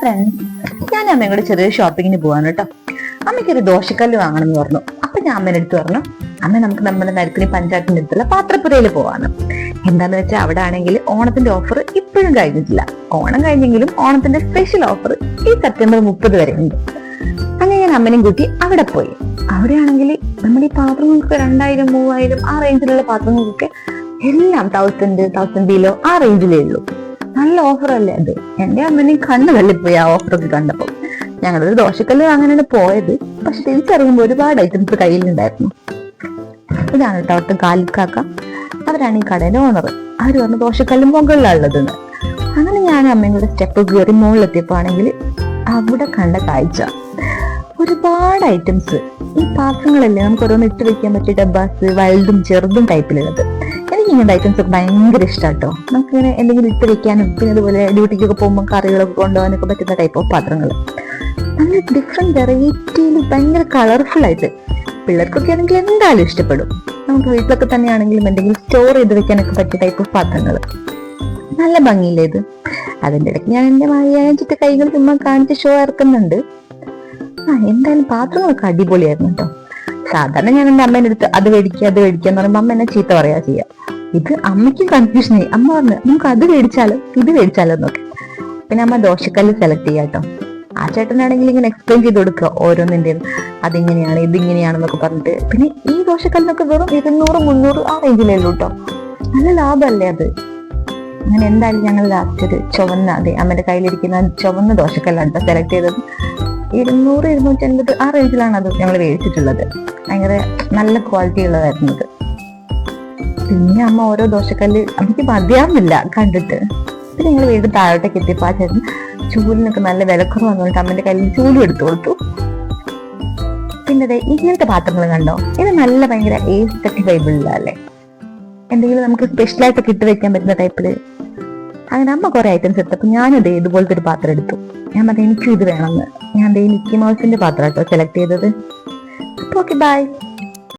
Friends ഞാൻ അമ്മയോട് ചെറിയൊരു ഷോപ്പിങ്ങിന് പോവാൻ കേട്ടോ അമ്മയ്ക്കൊരു ദോശക്കല്ല് വാങ്ങണം എന്ന് പറഞ്ഞു. അപ്പൊ ഞാൻ അമ്മേനെ അടുത്ത് പറഞ്ഞു അമ്മ നമുക്ക് നമ്മുടെ നരക്കുനി പഞ്ചായത്തിന്റെ അടുത്തുള്ള പാത്രപ്പുരയിൽ പോവാണ് എന്താന്ന് വെച്ചാൽ അവിടെ ആണെങ്കിൽ ഓണത്തിന്റെ ഓഫർ ഇപ്പോഴും കഴിഞ്ഞിട്ടില്ല. ഓണം കഴിഞ്ഞെങ്കിലും ഓണത്തിന്റെ സ്പെഷ്യൽ ഓഫർ ഈ സെപ്റ്റംബർ മുപ്പത് വരെ ഉണ്ട്. അങ്ങനെ ഞാൻ അമ്മനെയും കൂട്ടി അവിടെ പോയി. അവിടെയാണെങ്കിൽ നമ്മുടെ ഈ പാത്രങ്ങൾക്ക് രണ്ടായിരം മൂവായിരം ആ റേഞ്ചിലുള്ള പാത്രങ്ങൾക്കൊക്കെ എല്ലാം തൗസൻഡ് തൗസൻഡ് ബിലോ ആ റേഞ്ചിലേ ഉള്ളൂ. നല്ല ഓഫർ അല്ലേ അത് എന്റെ അമ്മനെയും കണ്ണ് തള്ളിപ്പോയി ആ ഓഫറൊക്കെ കണ്ടപ്പോൾ. ഞങ്ങളൊരു ദോശക്കല്ല് വാങ്ങാനാണ് പോയത്. പക്ഷെ തിരിച്ചറിയുമ്പോൾ ഒരുപാട് ഐറ്റംസ് കയ്യിലുണ്ടായിരുന്നു. ഇതാണ് കേട്ടോ അവിടുത്തെ കാലിക്കാക്ക അവരാണ് ഈ കടയുടെ ഓണർ അവർ പറഞ്ഞു ദോശക്കല്ലും മുകളിലുള്ളതെന്ന് അങ്ങനെ ഞാൻ അമ്മയും കൂടെ സ്റ്റെപ്പ് കയറി മുകളിലെത്തിയപ്പോണെങ്കിൽ അവിടെ കണ്ട കാഴ്ച. ഒരുപാട് ഐറ്റംസ് ഈ പാത്രങ്ങളല്ലേ നമുക്ക് ഓരോന്ന് ഇട്ട് വെക്കാൻ പറ്റിയ ഡബ്ബാസ് വലുതും ചെറുതും ടൈപ്പിലുള്ളത് എനിക്ക് ഇങ്ങനത്തെ ഐറ്റംസ് ഒക്കെ ഭയങ്കര നമുക്ക് ഇങ്ങനെ എന്തെങ്കിലും ഇട്ട് വെക്കാനും പിന്നെ അതുപോലെ ഡ്യൂട്ടിക്കൊക്കെ പോകുമ്പോൾ കറികളൊക്കെ കൊണ്ടുപോകാനൊക്കെ പറ്റുന്ന ടൈപ്പ് ഓഫ് പാത്രങ്ങൾ നല്ല ഡിഫറെന്റ് വെറൈറ്റിയിൽ ഭയങ്കര കളർഫുൾ ആയിട്ട് പിള്ളേർക്കൊക്കെ ആണെങ്കിൽ എന്തായാലും ഇഷ്ടപ്പെടും. നമുക്ക് വീട്ടിലൊക്കെ തന്നെയാണെങ്കിലും എന്തെങ്കിലും സ്റ്റോർ ചെയ്ത് വെക്കാനൊക്കെ പറ്റിയ ടൈപ്പ് ഓഫ് പാത്രങ്ങൾ നല്ല ഭംഗിയില്ലേ ഇത്? അതിന്റെ ഇടയ്ക്ക് ഞാൻ എന്റെ വായിച്ചിട്ട് കൈകൾ ചുമ്മാ കാണിച്ച് ഷോ ഇറക്കുന്നുണ്ട്. ആ എന്തായാലും പാത്രങ്ങളൊക്കെ അടിപൊളിയായിരുന്നു കേട്ടോ സാധാരണ ഞാൻ എന്റെ അമ്മേന്റെ അടുത്ത് അത് മേടിക്കുക അത് മേടിക്കുക എന്ന് പറയുമ്പോൾ അമ്മ എന്നെ ചീത്ത പറയാ ചെയ്യുക ഇത് അമ്മയ്ക്കും കൺഫ്യൂഷനായി അമ്മ പറഞ്ഞു നമുക്ക് അത് മേടിച്ചാലോ? ഇത് മേടിച്ചാലോ? എന്നൊക്കെ. പിന്നെ അമ്മ ദോശക്കല്ല് സെലക്ട് ചെയ്യാം കേട്ടോ ആ ചേട്ടനാണെങ്കിൽ ഇങ്ങനെ എക്സ്പ്ലെയിൻ ചെയ്ത് കൊടുക്കുക ഓരോന്നിന്റെയും. അതിങ്ങനെയാണ് ഇതിങ്ങനെയാണെന്നൊക്കെ പറഞ്ഞിട്ട്. പിന്നെ ഈ ദോശക്കല്ലിനൊക്കെ വെറും ഇരുന്നൂറ് മുന്നൂറ് ആ റേഞ്ചിലേ ഉള്ളൂ കേട്ടോ നല്ല ലാഭമല്ലേ അത്? അങ്ങനെ എന്തായാലും ഞങ്ങൾ ലാസ്റ്റ് ചുവന്ന അതെ അമ്മന്റെ കയ്യിലിരിക്കുന്ന ചുവന്ന ദോശക്കല്ലാണ് സെലക്ട് ചെയ്തത്. ഇരുന്നൂറ് ഇരുന്നൂറ്റി അൻപത് ആ റേഞ്ചിലാണ് അത് ഞങ്ങൾ മേടിച്ചിട്ടുള്ളത്. ഭയങ്കര നല്ല ക്വാളിറ്റി ഉള്ളതായിരുന്നു ഇത്. പിന്നെ അമ്മ ഓരോ ദോശക്കല്ല് അമ്മയ്ക്ക് മതിയാവുന്നില്ല കണ്ടിട്ട്. പിന്നെ ഞങ്ങൾ വീണ്ടും താഴോട്ടേക്ക് എത്തിയപ്പോൾ ആ ചേട്ടൻ ചൂലിനൊക്കെ നല്ല വിലക്കുറവ് വന്നിട്ട് അമ്മന്റെ കയ്യിൽ ചൂലും എടുത്തു കൊടുത്തു. പിന്നെ ഇങ്ങനത്തെ പാത്രങ്ങൾ കണ്ടോ? ഇത് നല്ല ഭയങ്കര ഏസ്തറ്റിക് വൈബിളിലല്ലേ എന്തെങ്കിലും നമുക്ക് സ്പെഷ്യൽ കിട്ടി വെക്കാൻ പറ്റുന്ന ടൈപ്പിൽ. അങ്ങനെ അമ്മ കുറെ ഐറ്റംസ് എടുത്തപ്പോൾ ഞാനും ദേ ഇതുപോലത്തെ ഒരു പാത്രം എടുത്തു. ഞാൻ പറഞ്ഞു എനിക്കും ഇത് വേണമെന്ന്. ഞാൻ ദേ മിക്കി മൗസിന്റെ പാത്രം കേട്ടോ സെലക്ട് ചെയ്തത് ഓക്കെ ബൈ